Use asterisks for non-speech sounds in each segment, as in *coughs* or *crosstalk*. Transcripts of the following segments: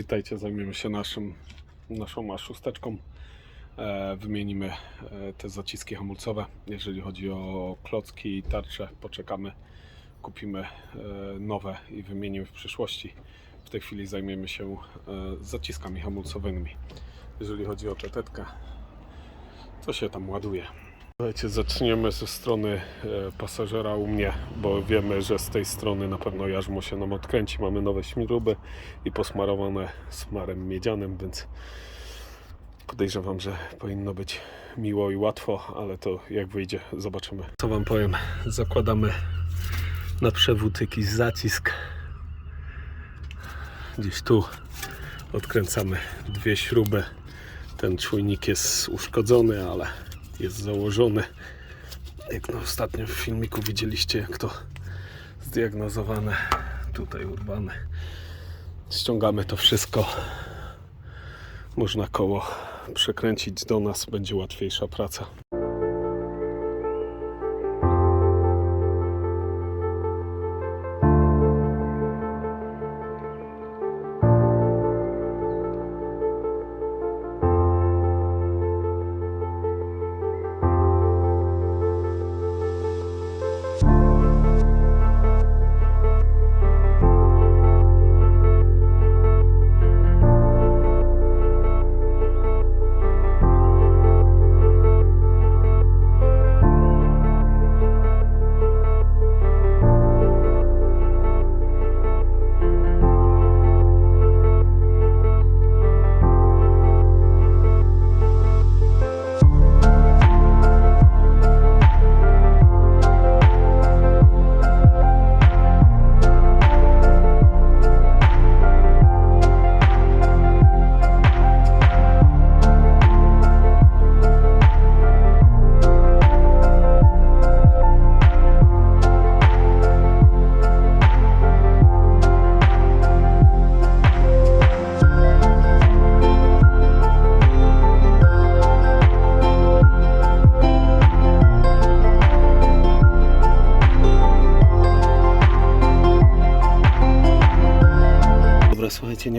Witajcie, zajmiemy się naszym, naszą A6. E, wymienimy e, te zaciski hamulcowe. Jeżeli chodzi o klocki i tarcze, poczekamy, kupimy e, nowe i wymienimy w przyszłości. W tej chwili zajmiemy się e, zaciskami hamulcowymi. Jeżeli chodzi o czetetkę, to się tam ładuje. Słuchajcie, zaczniemy ze strony e, pasażera u mnie, bo wiemy, że z tej strony na pewno jarzmo się nam odkręci. Mamy nowe śruby i posmarowane smarem miedzianym, więc podejrzewam, że powinno być miło i łatwo, ale to jak wyjdzie, zobaczymy. Co Wam powiem, zakładamy na przewód jakiś zacisk. Gdzieś tu odkręcamy dwie śruby. Ten czujnik jest uszkodzony, ale jest założony. Jak na ostatnim filmiku widzieliście, jak to zdiagnozowane. Tutaj urwane. Ściągamy to wszystko. Można koło przekręcić do nas, będzie łatwiejsza praca.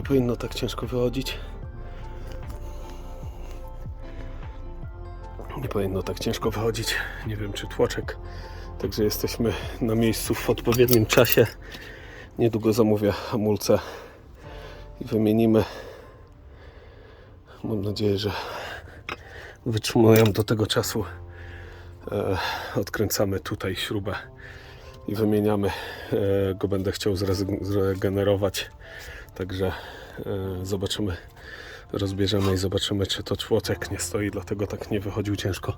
Powinno tak ciężko wychodzić. Nie powinno tak ciężko wychodzić. Nie wiem, czy tłoczek. Także jesteśmy na miejscu w odpowiednim czasie. Niedługo zamówię hamulce i wymienimy. Mam nadzieję, że wytrzymują do tego czasu. E, odkręcamy tutaj śrubę i wymieniamy. E, go będę chciał zregenerować. Także e, zobaczymy, rozbierzemy i zobaczymy, czy to człoczek nie stoi, dlatego tak nie wychodził ciężko.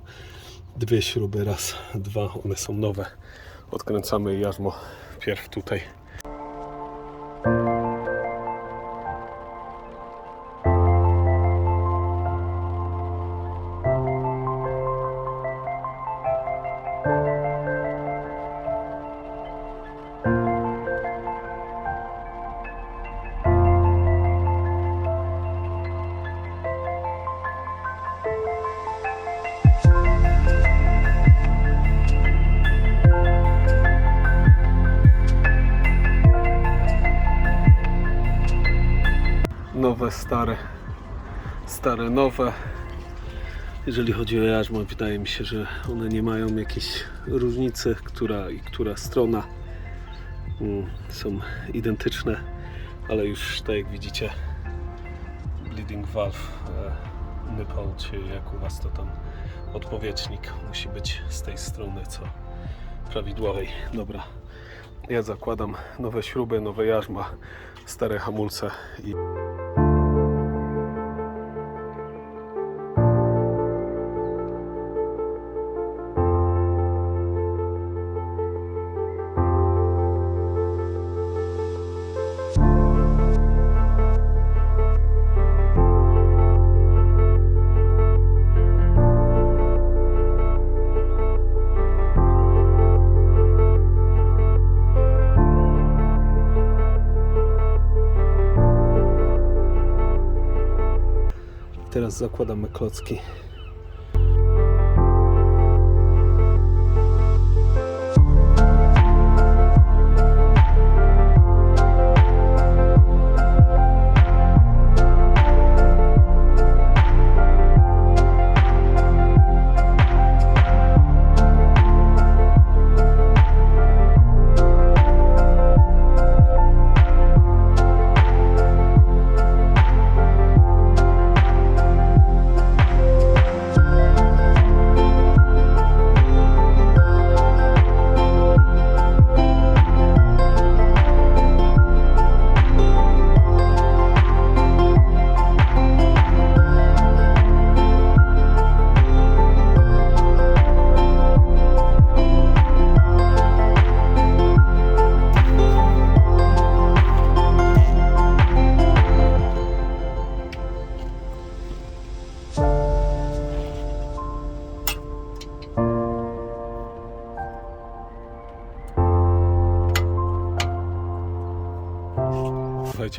Dwie śruby, raz, dwa, one są nowe. Odkręcamy jarzmo pierw tutaj. Stare, stare, nowe. Jeżeli chodzi o jarzmo, wydaje mi się, że one nie mają jakiejś różnicy, która i która strona mm, są identyczne, ale już tak jak widzicie, bleeding valve, e, nipple, czy jak u Was to tam odpowietrznik musi być z tej strony, co prawidłowej. Dobra, ja zakładam nowe śruby, nowe jarzma, stare hamulce i Zakładamy klocki.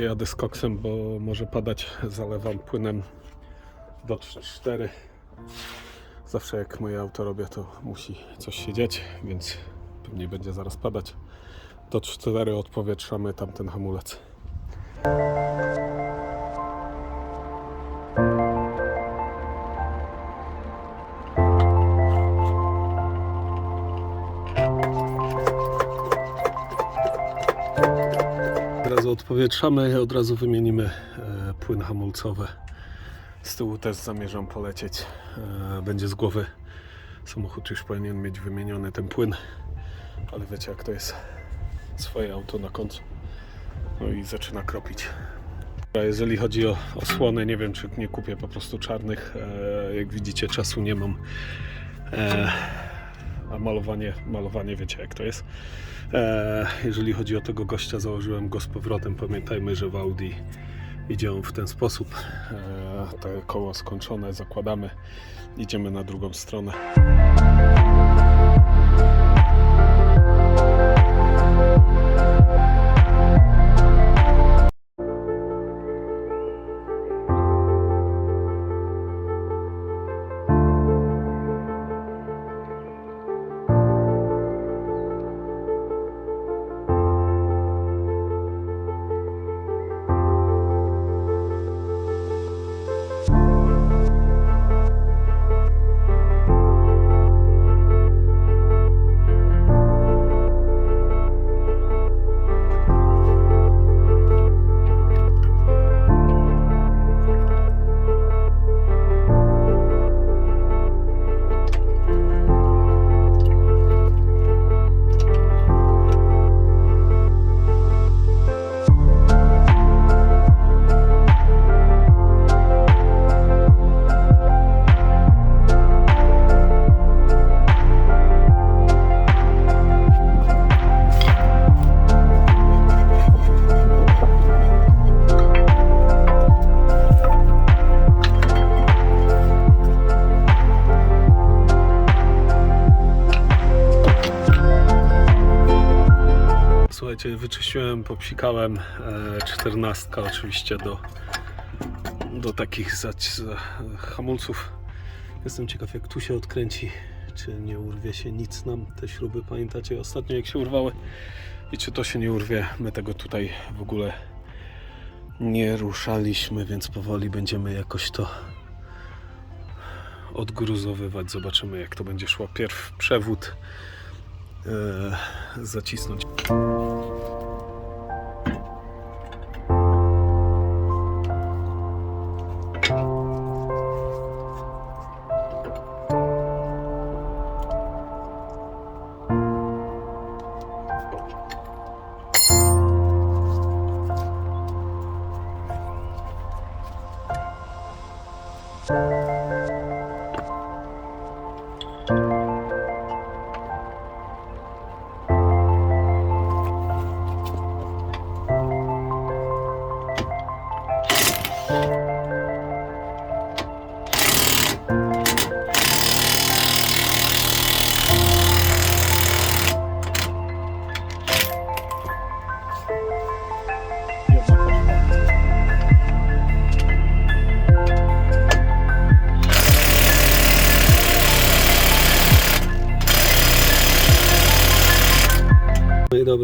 Jadę z koksem, bo może padać. Zalewam płynem do 4. Zawsze jak moje auto robię, to musi coś się dziać, więc pewnie będzie zaraz padać. Do 4 odpowietrzamy tamten hamulec. Odpowietrzamy od razu wymienimy e, płyn hamulcowy. Z tyłu też zamierzam polecieć. E, będzie z głowy. Samochód już powinien mieć wymieniony ten płyn, ale wiecie jak to jest. Swoje auto na końcu. No i zaczyna kropić. Jeżeli chodzi o osłony, nie wiem czy nie kupię po prostu czarnych. E, jak widzicie czasu nie mam. A malowanie, malowanie wiecie jak to jest. E, jeżeli chodzi o tego gościa, założyłem go z powrotem. Pamiętajmy, że w Audi idzie on w ten sposób. E, te koło skończone, zakładamy, idziemy na drugą stronę. Wyczyściłem, popsikałem e, czternastka oczywiście do, do takich hamulców. Jestem ciekaw jak tu się odkręci, czy nie urwie się nic nam te śruby. Pamiętacie ostatnio jak się urwały i czy to się nie urwie. My tego tutaj w ogóle nie ruszaliśmy, więc powoli będziemy jakoś to odgruzowywać. Zobaczymy jak to będzie szło. Pierw przewód e, zacisnąć.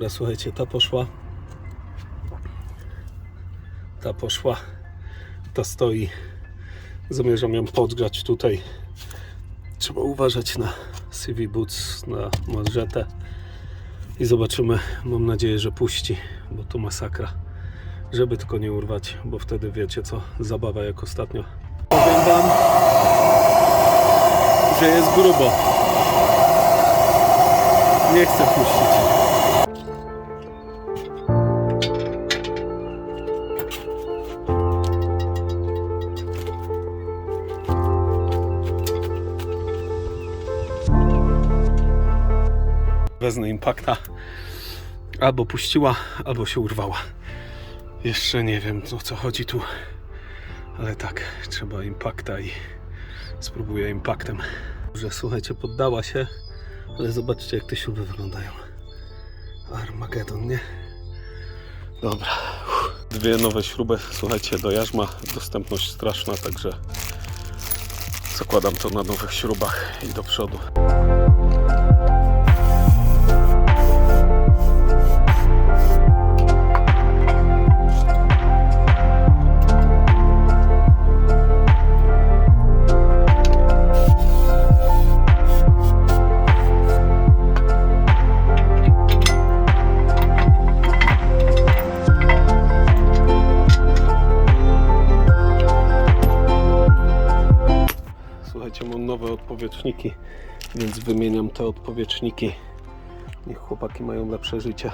Dobra, słuchajcie, ta poszła. Ta poszła. Ta stoi. Zamierzam ją podgrzać tutaj. Trzeba uważać na CV Boots, na manżetę. I zobaczymy. Mam nadzieję, że puści, bo to masakra. Żeby tylko nie urwać, bo wtedy wiecie co, zabawa jak ostatnio. Powiem wam, że jest grubo. Nie chcę puścić. Wezmę impakta. Albo puściła, albo się urwała. Jeszcze nie wiem o co chodzi tu. Ale tak, trzeba impakta i spróbuję impaktem. Że słuchajcie, poddała się, ale zobaczcie jak te śruby wyglądają. Armagedon, nie? Dobra. Dwie nowe śruby. Słuchajcie, do jarzma dostępność straszna, także zakładam to na nowych śrubach i do przodu. Odpowietrzniki, więc wymieniam te odpowietrzniki. Niech chłopaki mają lepsze życie.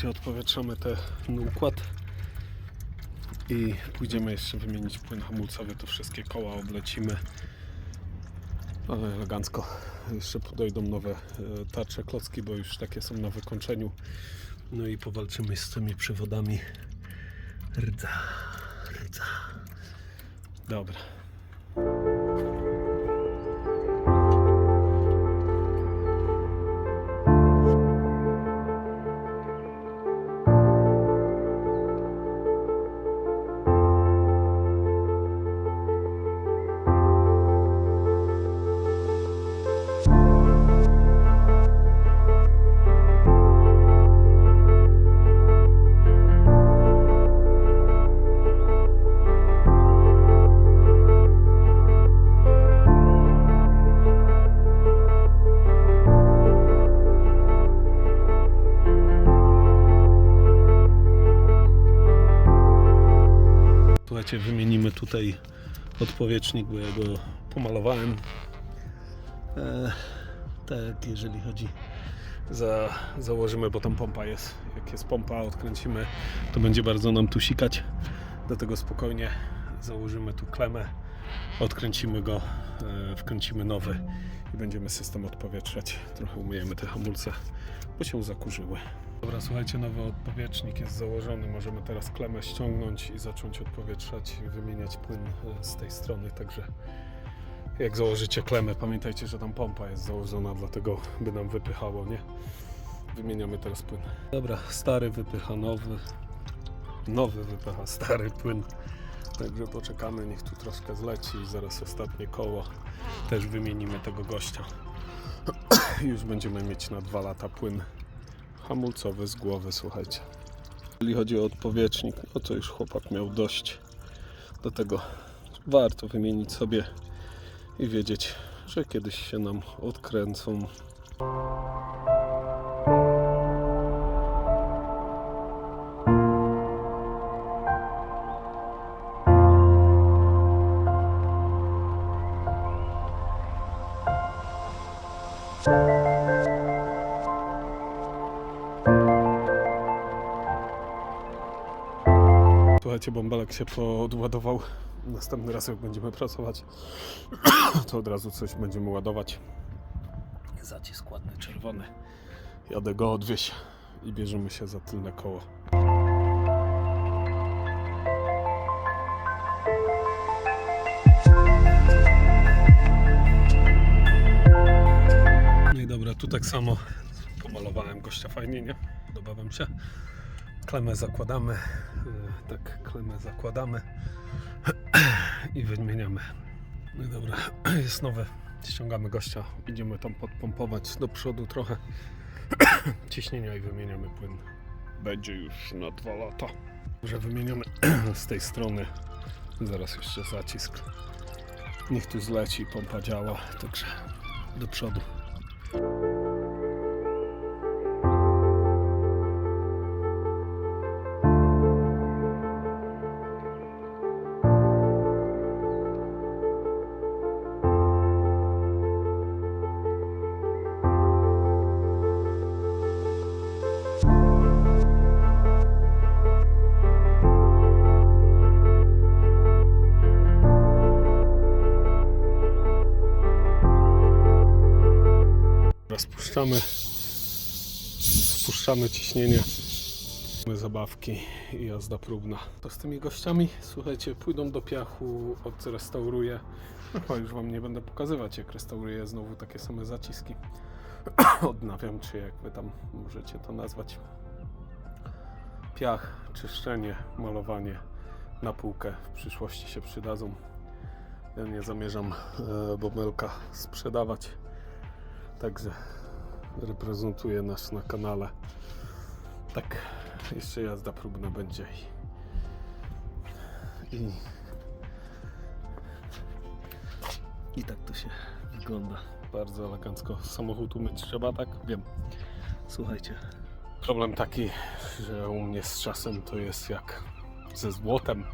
Słuchajcie, odpowietrzamy ten układ i pójdziemy jeszcze wymienić płyn hamulcowy, to wszystkie koła oblecimy. Ale elegancko. Jeszcze dojdą nowe e, tarcze klocki, bo już takie są na wykończeniu. No i powalczymy z tymi przewodami. Rdza, rdza. Dobra. Wymienimy tutaj odpowietrznik, bo ja go pomalowałem. E, tak, jeżeli chodzi za, założymy, bo tam pompa jest. Jak jest pompa, odkręcimy, to będzie bardzo nam tu sikać. Dlatego spokojnie założymy tu klemę, odkręcimy go, e, wkręcimy nowy i będziemy system odpowietrzać. Trochę umyjemy te hamulce, bo się zakurzyły. Dobra, słuchajcie, nowy odpowietrznik jest założony. Możemy teraz klemę ściągnąć i zacząć odpowietrzać i wymieniać płyn e, z tej strony. Także jak założycie klemę, pamiętajcie, że tam pompa jest założona, dlatego by nam wypychało, nie? Wymieniamy teraz płyn. Dobra, stary wypycha nowy. Nowy wypycha stary płyn. Także poczekamy, niech tu troszkę zleci i zaraz ostatnie koło. Też wymienimy tego gościa. *clears throat* Już będziemy mieć na dwa lata płyn hamulcowy z głowy, słuchajcie. Jeżeli chodzi o odpowietrznik, no to już chłopak miał dość. Do tego warto wymienić sobie i wiedzieć, że kiedyś się nam odkręcą. Słuchajcie, bąbelek się podładował. Następny raz jak będziemy pracować, *clears throat* to od razu coś będziemy ładować. Zacisk ładny, czerwony. Jadę go odwieźć i bierzemy się za tylne koło. No i dobra, tu tak samo pomalowałem gościa fajnie, nie? Podoba wam się? Klemę zakładamy, yy, tak, klemę zakładamy *clears throat* i wymieniamy. No dobra, *clears throat* jest nowe. Ściągamy gościa, idziemy tam podpompować do przodu trochę *clears throat* ciśnienia i wymieniamy płyn. Będzie już na dwa lata. Że wymieniamy z tej strony. Zaraz jeszcze zacisk. Niech tu zleci, pompa działa, także do przodu. Spuszczamy, spuszczamy ciśnienie. Mamy zabawki i jazda próbna. To z tymi gościami, słuchajcie, pójdą do piachu, odrestauruję. No już Wam nie będę pokazywać, jak restauruję znowu takie same zaciski. *coughs* Odnawiam, czy jak Wy tam możecie to nazwać. Piach, czyszczenie, malowanie na półkę w przyszłości się przydadzą. Ja nie zamierzam e, bobelka sprzedawać. Także reprezentuję nas na kanale. Tak, jeszcze jazda próbna będzie i, i, tak to się wygląda. Bardzo elegancko. Samochód umyć trzeba, tak? Wiem. Słuchajcie. Problem taki, że u mnie z czasem to jest jak ze złotem.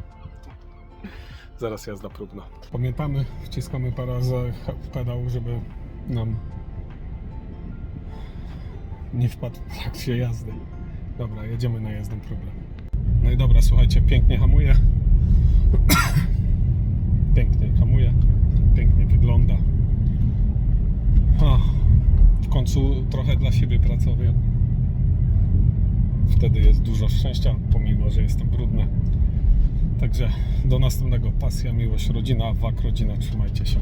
Zaraz jazda próbna. Pamiętamy, wciskamy parę w pedał, żeby nam nie wpadł w trakcie jazdy. Dobra, jedziemy na jazdę próbę. No i dobra, słuchajcie, pięknie hamuje. *coughs* pięknie hamuje, pięknie wygląda. W końcu trochę dla siebie pracowię. Wtedy jest dużo szczęścia, pomimo, że jestem brudny. Także do następnego. Pasja, miłość, rodzina, wak, rodzina. Trzymajcie się.